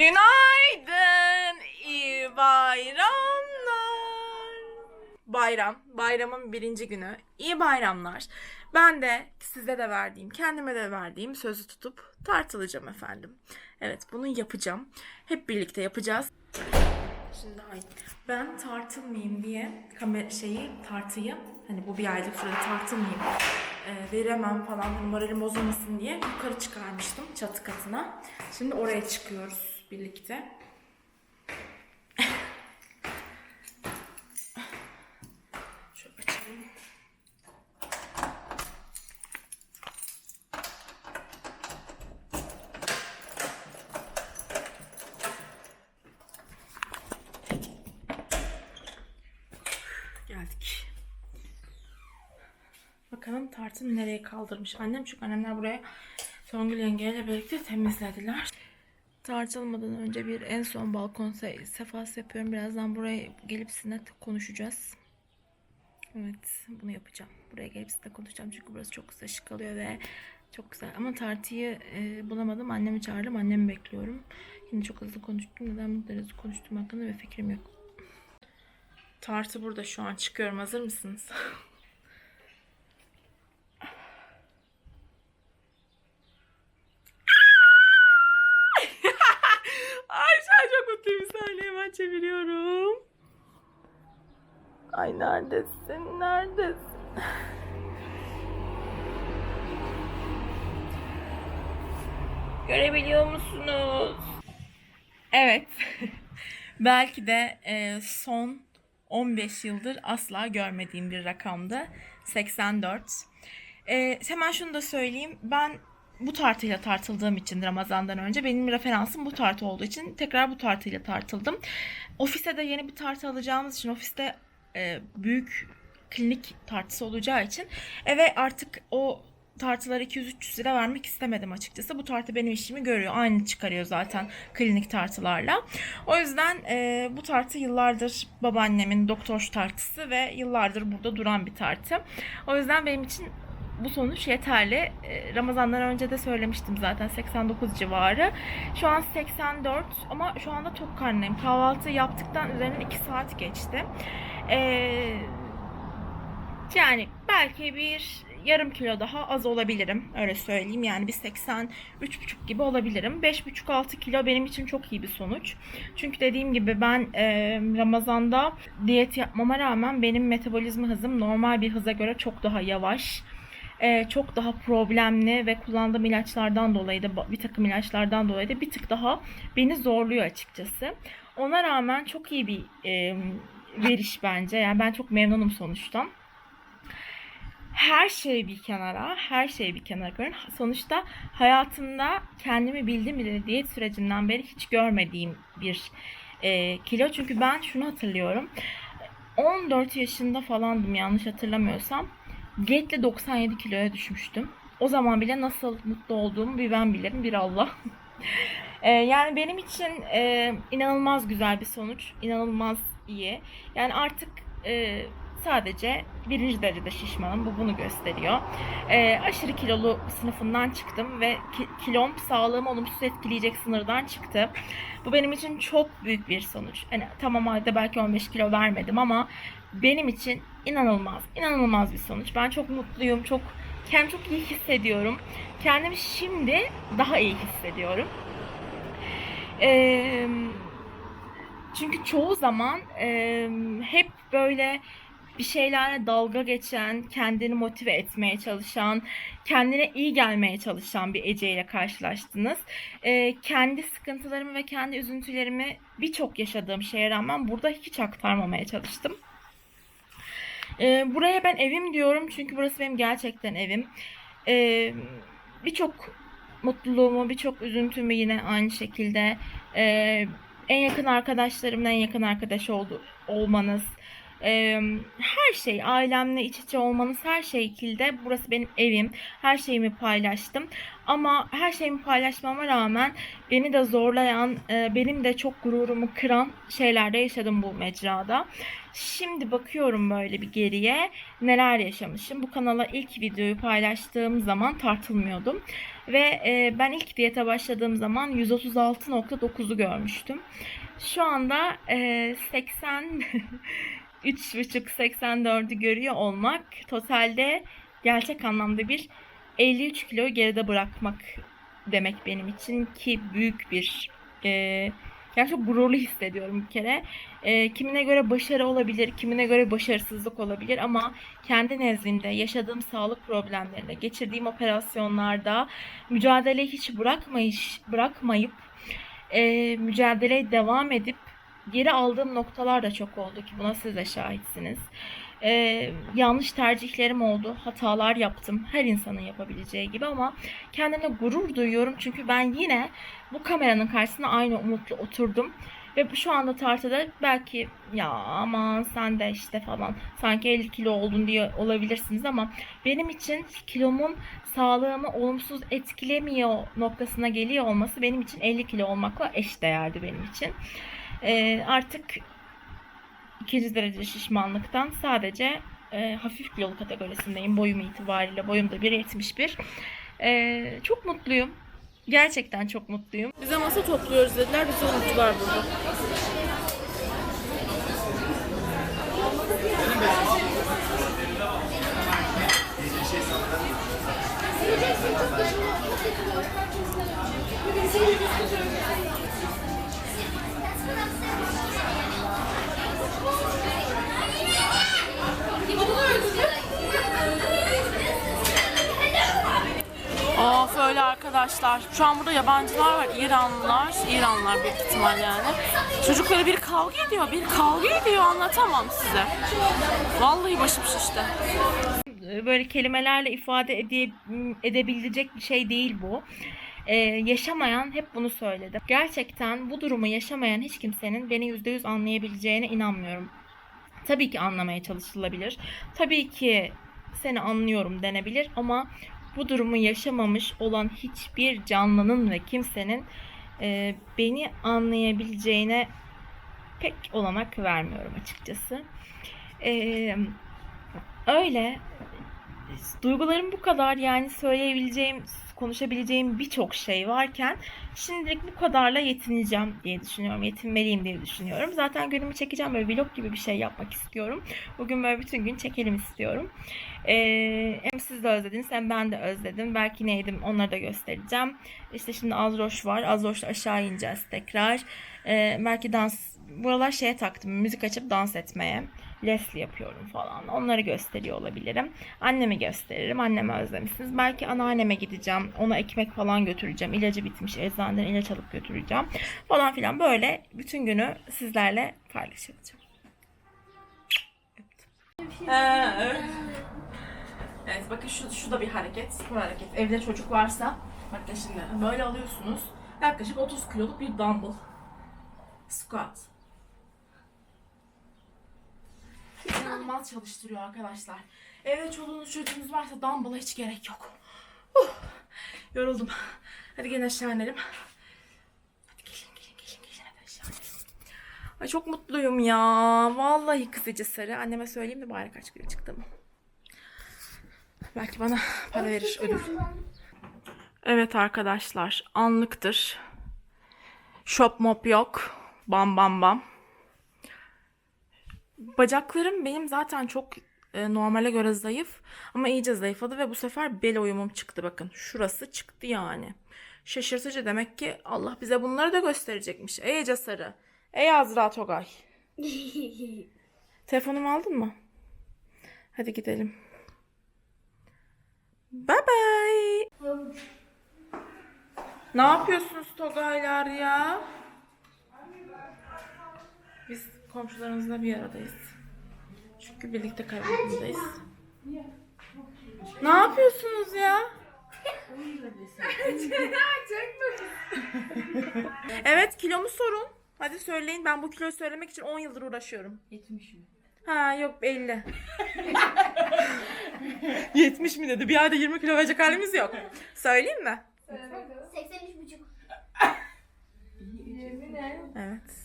Günaydın, iyi bayramlar. Bayram, bayramın birinci günü. İyi bayramlar. Ben de size de verdiğim, kendime de verdiğim sözü tutup tartılacağım efendim. Evet, bunu yapacağım. Hep birlikte yapacağız. Şimdi ay ben tartılmayayım diye kamera şeyi tartıyı hani bu bir aylık sürede tartılmayayım e, veremem falan hani moralim bozulmasın diye yukarı çıkarmıştım çatı katına. Şimdi oraya çıkıyoruz birlikte. Geldik. Bakalım tartını nereye kaldırmış annem. Çünkü annemler buraya Songül yengeyle birlikte temizlediler. Tartılmadan önce bir en son balkon se- sefası yapıyorum. Birazdan buraya gelip sizinle konuşacağız. Evet bunu yapacağım. Buraya gelip sizinle konuşacağım. Çünkü burası çok güzel ışık alıyor ve çok güzel. Ama tartıyı e, bulamadım. Annemi çağırdım. Annemi bekliyorum. Yine çok hızlı konuştum. Neden bu kadar hızlı konuştuğum hakkında bir fikrim yok. Tartı burada şu an çıkıyorum. Hazır mısınız? Ay şu an çok mutluyum. Bir saniye hemen çeviriyorum. Ay neredesin? Neredesin? Görebiliyor musunuz? Evet. Belki de e, son 15 yıldır asla görmediğim bir rakamdı. 84. E, hemen şunu da söyleyeyim. Ben bu tartıyla tartıldığım için Ramazan'dan önce benim referansım bu tartı olduğu için tekrar bu tartıyla tartıldım. Ofise de yeni bir tartı alacağımız için ofiste e, büyük klinik tartısı olacağı için eve artık o tartılara 200-300 lira vermek istemedim açıkçası. Bu tartı benim işimi görüyor. Aynı çıkarıyor zaten klinik tartılarla. O yüzden e, bu tartı yıllardır babaannemin doktor tartısı ve yıllardır burada duran bir tartı. O yüzden benim için bu sonuç yeterli. E, Ramazan'dan önce de söylemiştim zaten 89 civarı. Şu an 84 ama şu anda tok karnıyım. Kahvaltı yaptıktan üzerinden 2 saat geçti. Eee yani belki bir yarım kilo daha az olabilirim. Öyle söyleyeyim. Yani bir 83,5 gibi olabilirim. 5,5-6 kilo benim için çok iyi bir sonuç. Çünkü dediğim gibi ben e, Ramazan'da diyet yapmama rağmen benim metabolizma hızım normal bir hıza göre çok daha yavaş. E, çok daha problemli ve kullandığım ilaçlardan dolayı da bir takım ilaçlardan dolayı da bir tık daha beni zorluyor açıkçası. Ona rağmen çok iyi bir e, veriş bence. Yani ben çok memnunum sonuçtan her şey bir kenara, her şey bir kenara koyun. Sonuçta hayatımda kendimi bildim bile diyet sürecinden beri hiç görmediğim bir e, kilo. Çünkü ben şunu hatırlıyorum. 14 yaşında falandım yanlış hatırlamıyorsam. Diyetle 97 kiloya düşmüştüm. O zaman bile nasıl mutlu olduğumu bir ben bilirim, bir Allah. e, yani benim için e, inanılmaz güzel bir sonuç, inanılmaz iyi. Yani artık e, Sadece birinci derecede şişmanım. Bu bunu gösteriyor. Ee, aşırı kilolu sınıfından çıktım ve ki, kilom sağlığımı olumsuz etkileyecek sınırdan çıktı. Bu benim için çok büyük bir sonuç. Hani tamam halde belki 15 kilo vermedim ama benim için inanılmaz, inanılmaz bir sonuç. Ben çok mutluyum, çok kendimi çok iyi hissediyorum. Kendimi şimdi daha iyi hissediyorum. Ee, çünkü çoğu zaman e, hep böyle bir şeylerle dalga geçen, kendini motive etmeye çalışan, kendine iyi gelmeye çalışan bir Ece ile karşılaştınız. Ee, kendi sıkıntılarımı ve kendi üzüntülerimi birçok yaşadığım şeye rağmen burada hiç aktarmamaya çalıştım. Ee, buraya ben evim diyorum çünkü burası benim gerçekten evim. Ee, birçok mutluluğumu, birçok üzüntümü yine aynı şekilde e, en yakın arkadaşlarımla en yakın arkadaş oldu, olmanız, e, her şey ailemle iç içe olmanız her şekilde burası benim evim. Her şeyimi paylaştım. Ama her şeyimi paylaşmama rağmen beni de zorlayan, e, benim de çok gururumu kıran şeyler de yaşadım bu mecrada. Şimdi bakıyorum böyle bir geriye neler yaşamışım. Bu kanala ilk videoyu paylaştığım zaman tartılmıyordum. Ve e, ben ilk diyete başladığım zaman 136.9'u görmüştüm. Şu anda e, 80 3,5-84'ü görüyor olmak totalde gerçek anlamda bir 53 kilo geride bırakmak demek benim için ki büyük bir e, yani çok gururlu hissediyorum bir kere. E, kimine göre başarı olabilir, kimine göre başarısızlık olabilir ama kendi nezdimde yaşadığım sağlık problemlerinde, geçirdiğim operasyonlarda mücadeleyi hiç bırakmayış, bırakmayıp e, mücadeleye devam edip geri aldığım noktalar da çok oldu ki buna siz de şahitsiniz. Ee, yanlış tercihlerim oldu, hatalar yaptım. Her insanın yapabileceği gibi ama kendime gurur duyuyorum çünkü ben yine bu kameranın karşısına aynı umutla oturdum. Ve şu anda tartıda belki ya aman sen de işte falan sanki 50 kilo oldun diye olabilirsiniz ama benim için kilomun sağlığımı olumsuz etkilemiyor noktasına geliyor olması benim için 50 kilo olmakla eş değerdi benim için. Ee, artık ikinci derece şişmanlıktan sadece e, hafif kilolu kategorisindeyim boyum itibariyle. Boyum da 1.71. Ee, çok mutluyum. Gerçekten çok mutluyum. Bize masa topluyoruz dediler. Bizi unuttular burada. Of öyle arkadaşlar. Şu an burada yabancılar var. İranlılar. İranlılar büyük ihtimal yani. Çocukları bir kavga ediyor. Bir kavga ediyor anlatamam size. Vallahi başım şişti. Böyle kelimelerle ifade ede- edebilecek bir şey değil bu. Ee, yaşamayan hep bunu söyledi. Gerçekten bu durumu yaşamayan hiç kimsenin beni %100 anlayabileceğine inanmıyorum. Tabii ki anlamaya çalışılabilir. Tabii ki seni anlıyorum denebilir ama bu durumu yaşamamış olan hiçbir canlının ve kimsenin e, beni anlayabileceğine pek olanak vermiyorum açıkçası. E, öyle duygularım bu kadar yani söyleyebileceğim, konuşabileceğim birçok şey varken şimdilik bu kadarla yetineceğim diye düşünüyorum. Yetinmeliyim diye düşünüyorum. Zaten günümü çekeceğim böyle vlog gibi bir şey yapmak istiyorum. Bugün böyle bütün gün çekelim istiyorum. Ee, hem siz de özlediniz hem ben de özledim. Belki neydim onları da göstereceğim. İşte şimdi Azroş var. Azroş'la aşağı ineceğiz tekrar. Ee, belki dans buralar şeye taktım. Müzik açıp dans etmeye. Leslie yapıyorum falan. Onları gösteriyor olabilirim. Annemi gösteririm. Annemi özlemişsiniz. Belki anneanneme gideceğim. Ona ekmek falan götüreceğim. İlacı bitmiş. Eczaneden ilaç alıp götüreceğim. Falan filan. Böyle bütün günü sizlerle paylaşacağım. evet. Evet bakın şu, şu da bir hareket. Bu hareket. Evde çocuk varsa bakın şimdi böyle alıyorsunuz. Yaklaşık 30 kiloluk bir dumbbell. Squat. İnanılmaz çalıştırıyor arkadaşlar. Evde çoluğunuz çocuğunuz varsa dumbbell'a hiç gerek yok. Uh, yoruldum. Hadi gelin aşağı inelim. Hadi gelin gelin gelin gelin hadi aşağı inelim. Ay çok mutluyum ya. Vallahi kızıcı sarı. Anneme söyleyeyim de bari kaç kilo çıktığımı. Belki bana para verir ödül. Evet arkadaşlar anlıktır. Shop mop yok. Bam bam bam. Bacaklarım benim zaten çok e, normale göre zayıf ama iyice zayıfladı ve bu sefer bel uyumum çıktı bakın. Şurası çıktı yani. Şaşırtıcı demek ki Allah bize bunları da gösterecekmiş. Ey Ece Sarı. Ey Azra Togay. Telefonumu aldın mı? Hadi gidelim. Bye bye. Ne yapıyorsunuz Togaylar ya? Biz komşularımızla bir aradayız. Çünkü birlikte kaybolmadayız. Ne yapıyorsunuz ya? evet kilomu sorun. Hadi söyleyin. Ben bu kiloyu söylemek için 10 yıldır uğraşıyorum. 70 mi? Ha yok 50. 70 mi dedi? Bir ayda 20 kilo verecek halimiz yok. Söyleyeyim mi? 83 buçuk. Yemin et. Evet.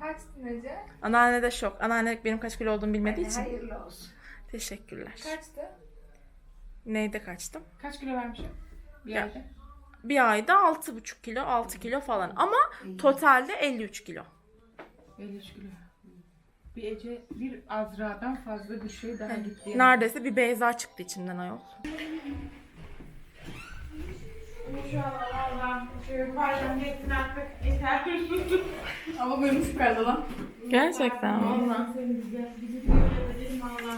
Kaçtın Ece? Anneanne de şok. Anneanne benim kaç kilo olduğumu bilmediği için. Hayırlı olsun. Teşekkürler. Kaçtı? Neyde kaçtım? Kaç kilo vermişim? Bir Ya. ayda. Bir ayda 6,5 kilo, 6 kilo falan. Ama totalde 53 kilo. 53 kilo. Bir Ece, bir Azra'dan fazla bir şey daha gitti. yani. Neredeyse bir Beyza çıktı içinden ayol. Ama bölüm çıkardı lan. Gerçekten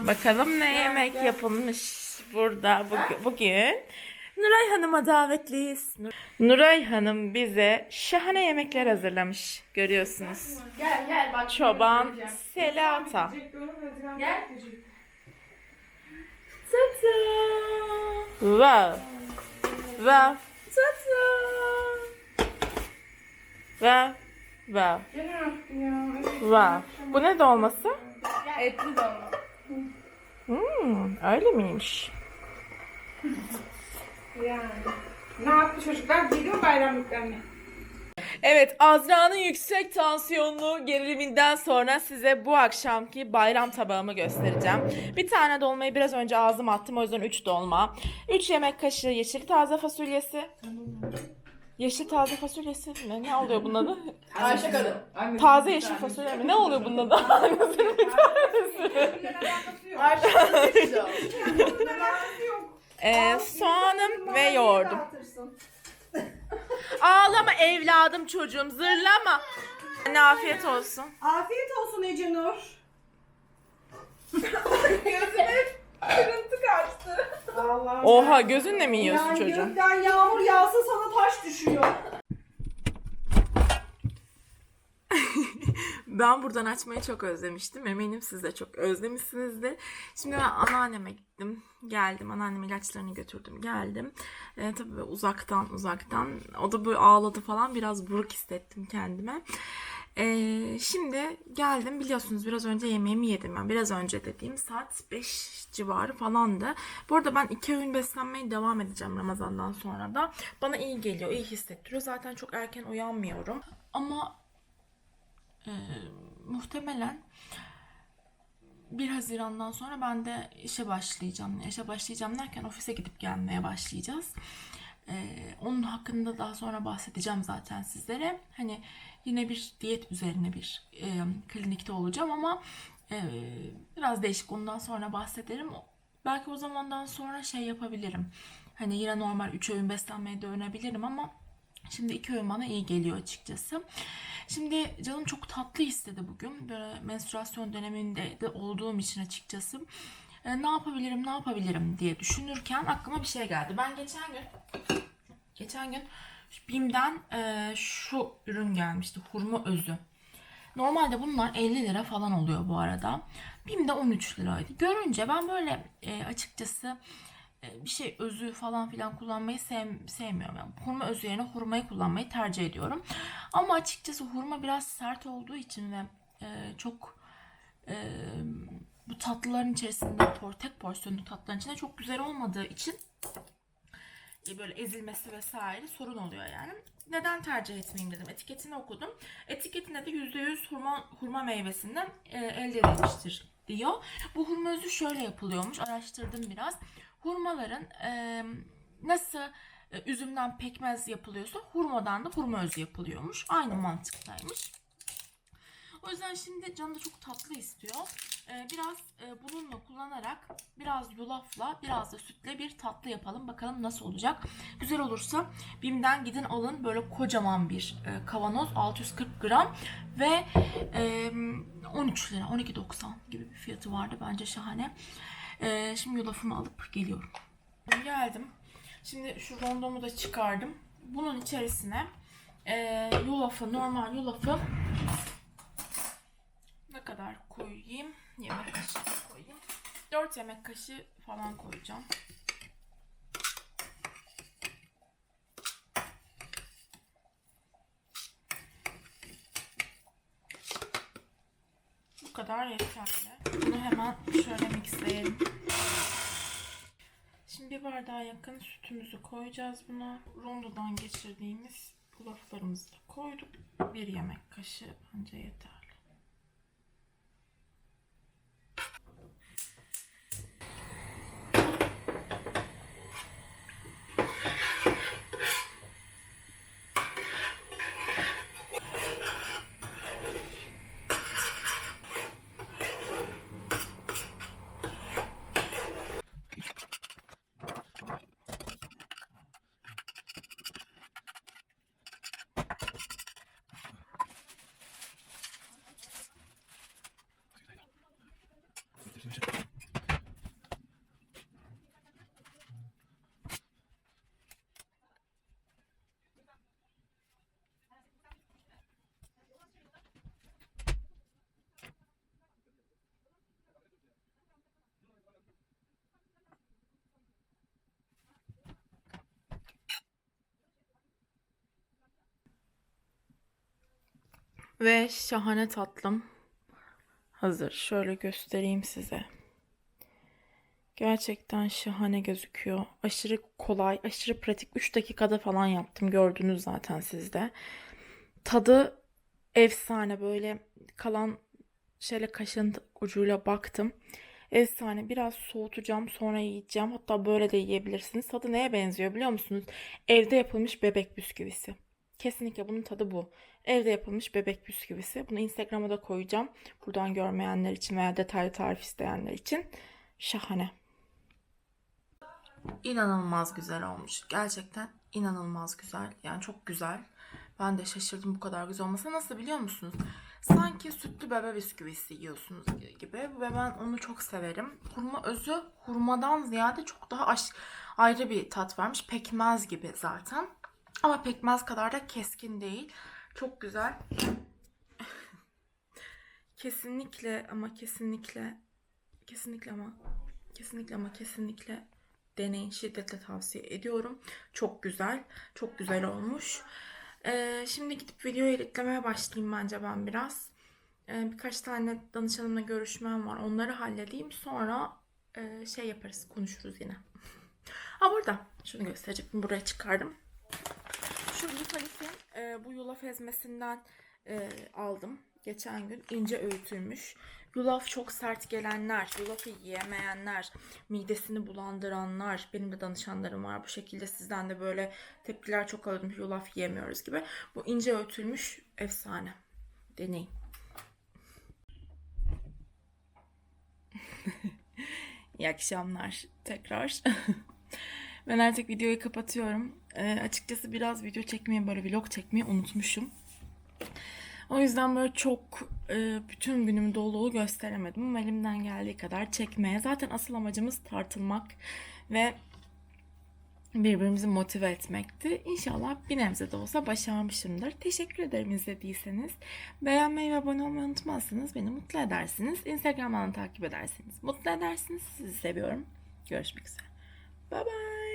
Bakalım ne yemek yapılmış burada bugün. bugün. Nuray Hanım'a davetliyiz. Nur- Nuray Hanım bize şahane yemekler hazırlamış. Görüyorsunuz. Gel gel bak. Çoban selata. Gel. Tata. Wow. Wow. Tata. Wow. Wow. Wow. Bu ne dolması? Etli de olma. Hmm, öyle miymiş? Yani. Ne yaptı çocuklar? Geliyor bayramlıklarına. Evet, Azra'nın yüksek tansiyonlu geriliminden sonra size bu akşamki bayram tabağımı göstereceğim. Bir tane dolmayı biraz önce ağzıma attım, o yüzden 3 dolma. 3 yemek kaşığı yeşil taze fasulyesi. Yeşil taze fasulyesi ne? Ne oluyor bunun adı? Ayşe kadın. Taze yeşil fasulye mi? Ne oluyor bunun adı? Bir tanesi. Ee, soğanım ve yoğurdum. Ağlama evladım çocuğum, zırlama. Anne afiyet olsun. Afiyet olsun Ece Nur. Gözüme kırıntı kaçtı. Allah. Oha gözünle mi yiyorsun yani çocuğum? gökten yağmur yağsa sana taş düşüyor. Ben buradan açmayı çok özlemiştim. Eminim siz de çok özlemişsinizdir. Şimdi ben anneanneme gittim. Geldim. Anneanneme ilaçlarını götürdüm. Geldim. Ee, tabii uzaktan uzaktan. O da böyle ağladı falan. Biraz buruk hissettim kendime. Ee, şimdi geldim. Biliyorsunuz biraz önce yemeğimi yedim. Ben biraz önce dediğim saat 5 civarı falandı. Bu arada ben iki öğün beslenmeye devam edeceğim Ramazan'dan sonra da. Bana iyi geliyor, iyi hissettiriyor. Zaten çok erken uyanmıyorum. Ama ee, muhtemelen 1 Haziran'dan sonra ben de işe başlayacağım. İşe başlayacağım derken ofise gidip gelmeye başlayacağız. Ee, onun hakkında daha sonra bahsedeceğim zaten sizlere. Hani yine bir diyet üzerine bir e, klinikte olacağım ama e, biraz değişik ondan sonra bahsederim. Belki o zamandan sonra şey yapabilirim. Hani yine normal 3 öğün beslenmeye dönebilirim ama Şimdi iki öğün bana iyi geliyor açıkçası. Şimdi canım çok tatlı istedi bugün. Böyle menstruasyon döneminde de olduğum için açıkçası. E, ne yapabilirim, ne yapabilirim diye düşünürken aklıma bir şey geldi. Ben geçen gün geçen gün BİM'den e, şu ürün gelmişti. Hurma özü. Normalde bunlar 50 lira falan oluyor bu arada. BİM'de 13 liraydı. Görünce ben böyle e, açıkçası e, bir şey özü falan filan kullanmayı sev, sevmiyorum. Yani hurma özü yerine hurmayı kullanmayı tercih ediyorum. Ama açıkçası hurma biraz sert olduğu için ve e, çok e, bu tatlıların içerisinde por, tek porsiyonlu tatlıların içinde çok güzel olmadığı için e, böyle ezilmesi vesaire sorun oluyor yani. Neden tercih etmeyeyim dedim. Etiketini okudum. Etiketinde de %100 hurma, hurma meyvesinden e, elde edilmiştir diyor. Bu hurma özü şöyle yapılıyormuş. Araştırdım biraz. Hurmaların e, nasıl e, üzümden pekmez yapılıyorsa hurmadan da hurma özü yapılıyormuş. Aynı mantıktaymış. O yüzden şimdi canım da çok tatlı istiyor. Ee, biraz e, bununla kullanarak biraz yulafla biraz da sütle bir tatlı yapalım. Bakalım nasıl olacak. Güzel olursa BİM'den gidin alın böyle kocaman bir e, kavanoz 640 gram ve e, 13 lira 12.90 gibi bir fiyatı vardı. Bence şahane. E, şimdi yulafımı alıp geliyorum. Geldim. Şimdi şu rondomu da çıkardım. Bunun içerisine e, yulafı normal yulafı kadar koyayım? Yemek kaşığı koyayım. 4 yemek kaşığı falan koyacağım. Bu kadar yeterli. Bunu hemen şöyle mixleyelim. Şimdi bir bardağa yakın sütümüzü koyacağız buna. Rondodan geçirdiğimiz yulaflarımızı da koyduk. Bir yemek kaşığı bence yeterli. Ve şahane tatlım hazır. Şöyle göstereyim size. Gerçekten şahane gözüküyor. Aşırı kolay, aşırı pratik. 3 dakikada falan yaptım. Gördünüz zaten siz de. Tadı efsane. Böyle kalan şöyle kaşın ucuyla baktım. Efsane. Biraz soğutacağım. Sonra yiyeceğim. Hatta böyle de yiyebilirsiniz. Tadı neye benziyor biliyor musunuz? Evde yapılmış bebek bisküvisi. Kesinlikle bunun tadı bu. Evde yapılmış bebek bisküvisi. Bunu Instagram'a da koyacağım. Buradan görmeyenler için veya detaylı tarif isteyenler için. Şahane. İnanılmaz güzel olmuş. Gerçekten inanılmaz güzel. Yani çok güzel. Ben de şaşırdım bu kadar güzel olmasına. Nasıl biliyor musunuz? Sanki sütlü bebe bisküvisi yiyorsunuz gibi ve ben onu çok severim. Hurma özü hurmadan ziyade çok daha aş- ayrı bir tat vermiş. Pekmez gibi zaten. Ama pekmez kadar da keskin değil. Çok güzel. kesinlikle ama kesinlikle kesinlikle ama kesinlikle ama kesinlikle deneyin. Şiddetle tavsiye ediyorum. Çok güzel. Çok güzel olmuş. Ee, şimdi gidip videoyu editlemeye başlayayım bence ben biraz. Ee, birkaç tane danışanımla görüşmem var. Onları halledeyim. Sonra e, şey yaparız. Konuşuruz yine. ha burada. Şunu gösterecektim. Buraya çıkardım. Şu Lipalif'in e, bu yulaf ezmesinden e, aldım. Geçen gün ince öğütülmüş. Yulaf çok sert gelenler, yulafı yiyemeyenler, midesini bulandıranlar, benim de danışanlarım var bu şekilde sizden de böyle tepkiler çok aldım yulaf yiyemiyoruz gibi. Bu ince öğütülmüş efsane. Deneyin. İyi akşamlar tekrar. ben artık videoyu kapatıyorum. Ee, açıkçası biraz video çekmeyi böyle vlog çekmeyi unutmuşum. O yüzden böyle çok e, bütün günümü dolu dolu gösteremedim ama elimden geldiği kadar çekmeye. Zaten asıl amacımız tartılmak ve birbirimizi motive etmekti. İnşallah bir nebze de olsa başarmışımdır. Teşekkür ederim izlediyseniz. Beğenmeyi ve abone olmayı unutmazsanız beni mutlu edersiniz. Instagram'dan takip ederseniz mutlu edersiniz. Sizi seviyorum. Görüşmek üzere. Bye bye.